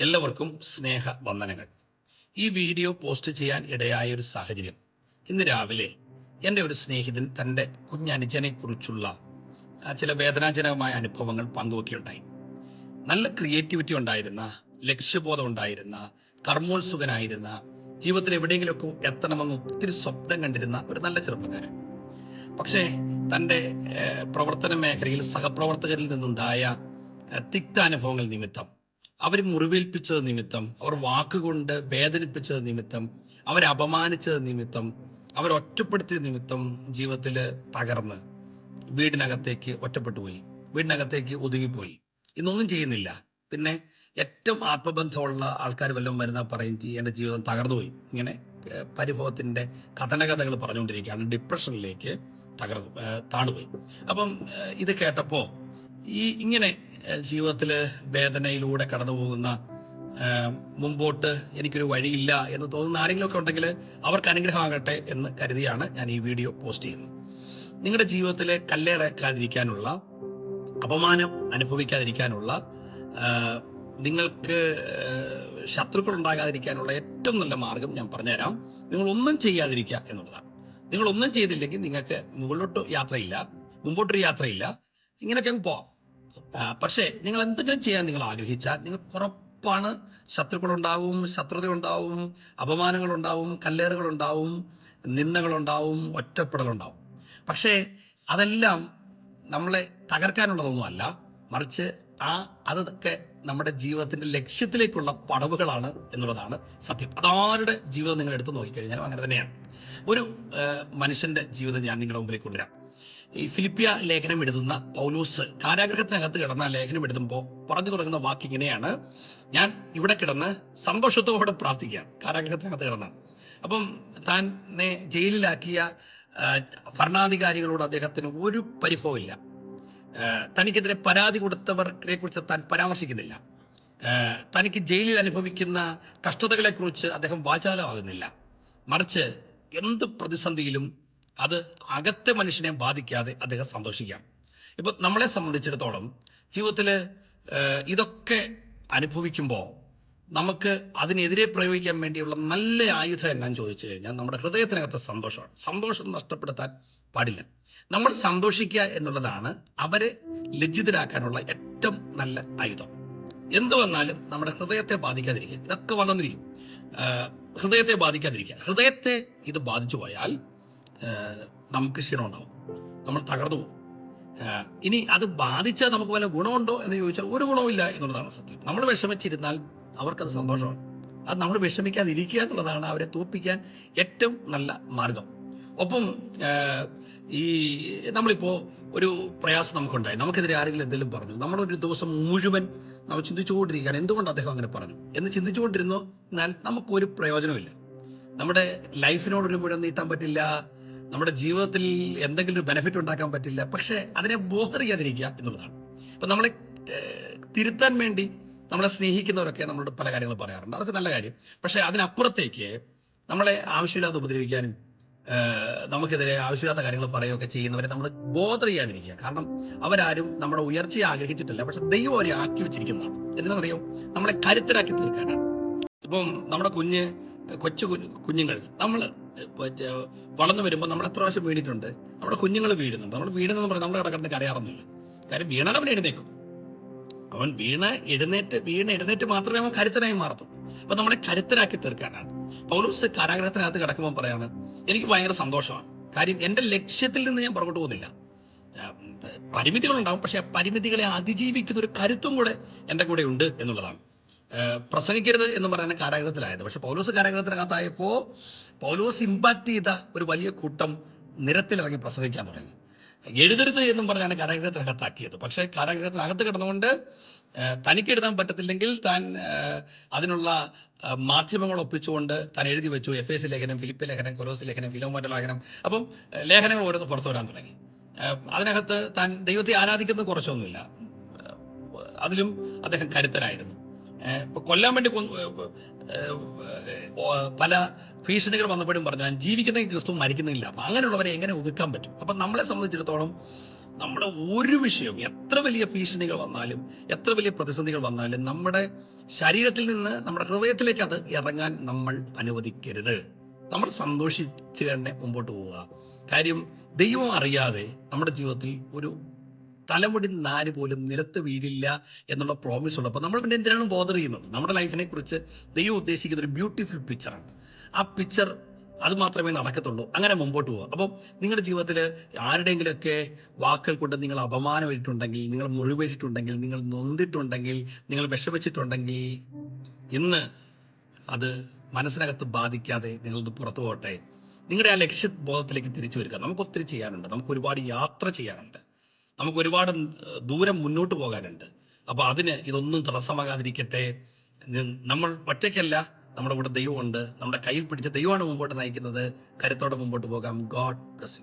എല്ലാവർക്കും സ്നേഹ വന്ദനങ്ങൾ ഈ video post ചെയ്യാൻ ഇടയായ ഒരു സാഹചര്യം. ഇന്ന് രാവിലെ എന്റെ ഒരു സ്നേഹിതൻ തന്റെ കുഞ്ഞനുജനെക്കുറിച്ചുള്ള ചില വേദനാജനകമായ അനുഭവങ്ങൾ പങ്കുവെക്കുകയുണ്ടായി. നല്ല ക്രിയേറ്റിവിറ്റി ഉണ്ടായിരുന്ന ലക്ഷ്യബോധം ഉണ്ടായിരുന്ന കർമ്മോത്സുകനായിരുന്ന ജീവിതത്തിൽ എവിടെയെങ്കിലുമൊക്കെ എത്തണമെന്ന് ഒത്തിരി സ്വപ്നം കണ്ടിരുന്ന ഒരു നല്ല ചെറുപ്പക്കാരൻ. പക്ഷേ തന്റെ പ്രവർത്തന മേഖലയിൽ സഹപ്രവർത്തകരിൽ നിന്നുണ്ടായ തിക്ത അനുഭവങ്ങൾ നിമിത്തം അവർ മുറിവേൽപ്പിച്ചത് നിമിത്തം അവർ വാക്കുകൊണ്ട് വേദനിപ്പിച്ചത് നിമിത്തം അവരെ അപമാനിച്ചത് നിമിത്തം അവർ ഒറ്റപ്പെടുത്തിയ നിമിത്തം ജീവിതത്തിൽ തകർന്ന് വീടിനകത്തേക്ക് ഒറ്റപ്പെട്ടു പോയി വീടിനകത്തേക്ക് ഒതുങ്ങിപ്പോയി. ഇന്നൊന്നും ചെയ്യുന്നില്ല. പിന്നെ ഏറ്റവും ആത്മബന്ധമുള്ള ആൾക്കാർ വല്ലതും വരുന്ന പറയും "ജി, എന്റെ ജീവിതം തകർന്നുപോയി. ഇങ്ങനെ പരിഭവത്തിന്റെ കഥനകഥകൾ പറഞ്ഞുകൊണ്ടിരിക്കുകയാണ്. ഡിപ്രഷനിലേക്ക് തകർന്നു താണുപോയി. അപ്പം ഇത് കേട്ടപ്പോൾ ഈ ഇങ്ങനെ ജീവിതത്തിൽ വേദനയിലൂടെ കടന്നു പോകുന്ന മുമ്പോട്ട് എനിക്കൊരു വഴിയില്ല എന്ന് തോന്നുന്ന ആരെങ്കിലുമൊക്കെ ഉണ്ടെങ്കിൽ അവർക്ക് അനുഗ്രഹമാകട്ടെ എന്ന് കരുതിയാണ് ഞാൻ ഈ വീഡിയോ പോസ്റ്റ് ചെയ്യുന്നത്. നിങ്ങളുടെ ജീവിതത്തിലെ കല്ലേറക്കാതിരിക്കാനുള്ള അപമാനം അനുഭവിക്കാതിരിക്കാനുള്ള നിങ്ങൾക്ക് ശത്രുക്കൾ ഉണ്ടാകാതിരിക്കാനുള്ള ഏറ്റവും നല്ല മാർഗം ഞാൻ പറഞ്ഞുതരാം. നിങ്ങൾ ഒന്നും ചെയ്യാതിരിക്കുക എന്നുള്ളതാണ്. നിങ്ങൾ ഒന്നും ചെയ്തില്ലെങ്കിൽ നിങ്ങൾക്ക് മുകളിലോട്ട് യാത്രയില്ല മുമ്പോട്ടൊരു യാത്രയില്ല. ഇങ്ങനെയൊക്കെ അങ്ങ് പോവാം. പക്ഷേ നിങ്ങൾ എന്തെങ്കിലും ചെയ്യാൻ നിങ്ങൾ ആഗ്രഹിച്ചാൽ നിങ്ങൾ ഉറപ്പാണ്. ശത്രുക്കളുണ്ടാവും ശത്രുത ഉണ്ടാവും അപമാനങ്ങൾ ഉണ്ടാവും കല്ലേറുകൾ ഉണ്ടാവും നിന്ദകൾ ഉണ്ടാവും ഒറ്റപ്പെടലുണ്ടാവും. പക്ഷേ അതെല്ലാം നമ്മളെ തകർക്കാനുള്ളതൊന്നുമല്ല. മറിച്ച് ആ അതൊക്കെ നമ്മുടെ ജീവിതത്തിന്റെ ലക്ഷ്യത്തിലേക്കുള്ള പടവുകളാണ് എന്നുള്ളതാണ് സത്യം. അതാരുടെ ജീവിതം നിങ്ങൾ എടുത്തു നോക്കിക്കഴിഞ്ഞാലും അങ്ങനെ തന്നെയാണ്. ഒരു മനുഷ്യന്റെ ജീവിതം ഞാൻ നിങ്ങളുടെ മുമ്പിലേക്ക് കൊണ്ടുവരാം. ഈ ഫിലിപ്പിയ ലേഖനം എഴുതുന്ന പൗലൂസ് കാരാഗ്രഹത്തിനകത്ത് കിടന്ന ലേഖനം എഴുതുമ്പോൾ പറഞ്ഞു തുടങ്ങുന്ന വാക്ക് ഇങ്ങനെയാണ്. ഞാൻ ഇവിടെ കിടന്ന് സന്തോഷത്തോടെ പ്രാർത്ഥിക്കാം. കാരാഗ്രഹത്തിനകത്ത് കിടന്ന്. അപ്പം തന്നെ ജയിലിലാക്കിയ ഭരണാധികാരികളോട് അദ്ദേഹത്തിന് ഒരു പരിഭവമില്ല. തനിക്കെതിരെ പരാതി കൊടുത്തവരെ കുറിച്ച് താൻ പരാമർശിക്കുന്നില്ല. തനിക്ക് ജയിലിൽ അനുഭവിക്കുന്ന കഷ്ടതകളെക്കുറിച്ച് അദ്ദേഹം വാചാലമാകുന്നില്ല. മറിച്ച് എന്ത് പ്രതിസന്ധിയിലും അത് അകത്തെ മനുഷ്യനെ ബാധിക്കാതെ അദ്ദേഹം സന്തോഷിക്കാം. ഇപ്പൊ നമ്മളെ സംബന്ധിച്ചിടത്തോളം ജീവിതത്തിൽ ഇതൊക്കെ അനുഭവിക്കുമ്പോൾ നമുക്ക് അതിനെതിരെ പ്രയോഗിക്കാൻ വേണ്ടിയുള്ള നല്ല ആയുധം എന്നാന്ന് ചോദിച്ചു കഴിഞ്ഞാൽ നമ്മുടെ ഹൃദയത്തിനകത്തെ സന്തോഷമാണ്. സന്തോഷം നഷ്ടപ്പെടുത്താൻ പാടില്ല. നമ്മൾ സന്തോഷിക്കുക എന്നുള്ളതാണ് അവരെ ലജ്ജിതരാക്കാനുള്ള ഏറ്റവും നല്ല ആയുധം. എന്ത് വന്നാലും നമ്മുടെ ഹൃദയത്തെ ബാധിക്കാതിരിക്കുക. ഇതൊക്കെ വന്നിരിക്കും ഹൃദയത്തെ ബാധിക്കാതിരിക്കുക. ഹൃദയത്തെ ഇത് ബാധിച്ചു പോയാൽ നമുക്ക് ക്ഷീണം ഉണ്ടാവും നമ്മൾ തകർന്നു പോകും. ഇനി അത് ബാധിച്ചാൽ നമുക്ക് വല്ല ഗുണമുണ്ടോ എന്ന് ചോദിച്ചാൽ ഒരു ഗുണവുമില്ല എന്നുള്ളതാണ് സത്യം. നമ്മൾ വിഷമിച്ചിരുന്നാൽ അവർക്കത് സന്തോഷമാണ്. അത് നമ്മൾ വിഷമിക്കാതിരിക്കുക എന്നുള്ളതാണ് അവരെ തോപ്പിക്കാൻ ഏറ്റവും നല്ല മാർഗം. ഒപ്പം ഈ നമ്മളിപ്പോൾ ഒരു പ്രയാസം നമുക്കുണ്ടായി. നമുക്കെതിരെ ആരെങ്കിലും എന്തെങ്കിലും പറഞ്ഞു. നമ്മളൊരു ദിവസം മുഴുവൻ നമ്മൾ ചിന്തിച്ചുകൊണ്ടിരിക്കുകയാണ്. എന്തുകൊണ്ട് അദ്ദേഹം അങ്ങനെ പറഞ്ഞു? എന്ന് ചിന്തിച്ചുകൊണ്ടിരുന്നു എന്നാൽ നമുക്കൊരു പ്രയോജനമില്ല നമ്മുടെ ലൈഫിനോടൊരു മുഴം നീട്ടാൻ പറ്റില്ല. നമ്മുടെ ജീവിതത്തിൽ എന്തെങ്കിലും ഒരു ബെനിഫിറ്റ് ഉണ്ടാക്കാൻ പറ്റില്ല. പക്ഷെ അതിനെ ബോധർ ചെയ്യാതിരിക്കുക എന്നുള്ളതാണ്. ഇപ്പം നമ്മളെ തിരുത്താൻ വേണ്ടി നമ്മളെ സ്നേഹിക്കുന്നവരൊക്കെ നമ്മളോട് പല കാര്യങ്ങൾ പറയാറുണ്ട്. അതൊക്കെ നല്ല കാര്യം. പക്ഷെ അതിനപ്പുറത്തേക്ക് നമ്മളെ ആവശ്യമില്ലാതെ ഉപദ്രവിക്കാനും നമുക്കെതിരെ ആവശ്യമില്ലാത്ത കാര്യങ്ങൾ പറയുകയൊക്കെ ചെയ്യുന്നവരെ നമ്മൾ ബോധർ ചെയ്യാതിരിക്കുക. കാരണം അവരാരും നമ്മുടെ ഉയർച്ചയെ ആഗ്രഹിച്ചിട്ടില്ല. പക്ഷെ ദൈവം അവരെ ആക്കി വെച്ചിരിക്കുന്നതാണ്. എന്തിനാണെന്നറിയോ? നമ്മളെ കരുത്തരാക്കി തീർക്കാനാണ്. ഇപ്പം നമ്മുടെ കുഞ്ഞ് കൊച്ചു കുഞ്ഞുങ്ങൾ നമ്മൾ വളർന്നു വരുമ്പോൾ നമ്മൾ എത്ര പ്രാവശ്യം വീണിട്ടുണ്ട്? നമ്മുടെ കുഞ്ഞുങ്ങൾ വീഴുന്നുണ്ട്. നമ്മൾ വീണെന്ന് പറഞ്ഞാൽ നമ്മൾ കിടക്കേണ്ട കരയാറൊന്നുമില്ല. കാര്യം വീണാൽ അവൻ എഴുന്നേക്കും അവൻ വീണ എഴുന്നേറ്റ് വീണ എഴുന്നേറ്റ് മാത്രമേ അവൻ കരുത്തനായി മാറത്തുള്ളൂ അപ്പൊ നമ്മളെ കരുത്തരാക്കി തീർക്കാനാണ്. പൗലൂസ് കാരാഗ്രഹത്തിനകത്ത് കിടക്കുമ്പോൾ പറയാണ് എനിക്ക് ഭയങ്കര സന്തോഷമാണ്. കാര്യം എന്റെ ലക്ഷ്യത്തിൽ നിന്ന് ഞാൻ പുറകോട്ട് പോകുന്നില്ല. പരിമിതികളുണ്ടാവും പക്ഷെ പരിമിതികളെ അതിജീവിക്കുന്ന ഒരു കരുത്തും കൂടെ എന്റെ കൂടെ ഉണ്ട് എന്നുള്ളതാണ്. പ്രസംഗിക്കരുത് എന്ന് പറയുന്ന കാരാഗ്രഹത്തിലായത് പക്ഷെ പൗലോസ് കാരാഗ്രഹത്തിനകത്തായപ്പോ പൗലോസ് ഇമ്പാക്ട് ചെയ്ത ഒരു വലിയ കൂട്ടം നിരത്തിലിറങ്ങി പ്രസംഗിക്കാൻ തുടങ്ങി. എഴുതരുത് എന്നും പറഞ്ഞാണ് കാരാഗ്രഹത്തിനകത്താക്കിയത് പക്ഷെ കാരാഗ്രഹത്തിനകത്ത് കിടന്നുകൊണ്ട് തനിക്ക് എഴുതാൻ പറ്റത്തില്ലെങ്കിൽ താൻ അതിനുള്ള മാധ്യമങ്ങൾ ഒപ്പിച്ചുകൊണ്ട് താൻ എഴുതി വെച്ചു. എഫ് എസ് ലേഖനം ഫിലിപ്പ് ലേഖനം കൊലോസ് ലേഖനം ഫിലോമോറ്റ ലേഖനം അപ്പം ലേഖനങ്ങൾ ഓരോന്ന് പുറത്തു വരാൻ തുടങ്ങി. അതിനകത്ത് താൻ ദൈവത്തെ ആരാധിക്കുന്നത് കുറച്ചൊന്നുമില്ല. അതിലും അദ്ദേഹം കരുത്തനായിരുന്നു. ഇപ്പൊ കൊല്ലാൻ വേണ്ടി പല ഭീഷണികൾ വന്നപ്പോഴും പറഞ്ഞു ഞാൻ ജീവിക്കുന്ന ക്രിസ്തു മരിക്കുന്നില്ല. അപ്പൊ അങ്ങനെയുള്ളവരെ എങ്ങനെ ഒതുക്കാൻ പറ്റും? അപ്പൊ നമ്മളെ സംബന്ധിച്ചിടത്തോളം നമ്മുടെ ഒരു വിഷയം എത്ര വലിയ ഭീഷണികൾ വന്നാലും എത്ര വലിയ പ്രതിസന്ധികൾ വന്നാലും നമ്മുടെ ശരീരത്തിൽ നിന്ന് നമ്മുടെ ഹൃദയത്തിലേക്ക് അത് ഇറങ്ങാൻ നമ്മൾ അനുവദിക്കരുത്. നമ്മൾ സന്തോഷിച്ച് തന്നെ മുമ്പോട്ട് പോവുക. കാര്യം ദൈവം അറിയാതെ നമ്മുടെ ജീവിതത്തിൽ ഒരു തലമുടി നാല് പോലും നിലത്ത് വീഴില്ല എന്നുള്ള പ്രോമിസ് ഉള്ളപ്പോൾ നമ്മൾ പിന്നെ എന്തിനാണ് ബോധർ ചെയ്യുന്നത്? നമ്മുടെ ലൈഫിനെ കുറിച്ച് ദൈവം ഉദ്ദേശിക്കുന്ന ഒരു ബ്യൂട്ടിഫുൾ പിക്ചറാണ് ആ പിക്ചർ അത് മാത്രമേ നടക്കത്തുള്ളൂ. അങ്ങനെ മുമ്പോട്ട് പോവുക. അപ്പം നിങ്ങളുടെ ജീവിതത്തിൽ ആരുടെയെങ്കിലുമൊക്കെ വാക്കുകൾ കൊണ്ട് നിങ്ങൾ അപമാനമായിട്ടുണ്ടെങ്കിൽ നിങ്ങൾ മുറിവേറ്റിട്ടുണ്ടെങ്കിൽ നിങ്ങൾ നൊന്തിട്ടുണ്ടെങ്കിൽ നിങ്ങൾ വിഷമിച്ചിട്ടുണ്ടെങ്കിൽ ഇന്ന് അത് മനസ്സിനകത്ത് ബാധിക്കാതെ നിങ്ങളത് പുറത്തു പോകട്ടെ. നിങ്ങളുടെ ആ ലക്ഷ്യബോധത്തിലേക്ക് തിരിച്ചു വരിക. നമുക്ക് ഒത്തിരി ചെയ്യാനുണ്ട്. നമുക്ക് ഒരുപാട് യാത്ര ചെയ്യാനുണ്ട്. നമുക്ക് ഒരുപാട് ദൂരം മുന്നോട്ട് പോകാനുണ്ട്. അപ്പോൾ അതിന് ഇതൊന്നും തടസ്സമാകാതിരിക്കട്ടെ. നമ്മൾ ഒറ്റയ്ക്കല്ല നമ്മുടെ കൂടെ ദൈവമുണ്ട്. നമ്മുടെ കയ്യിൽ പിടിച്ച ദൈവമാണ് മുമ്പോട്ട് നയിക്കുന്നത്. കരുത്തോടെ മുമ്പോട്ട് പോകാം. God bless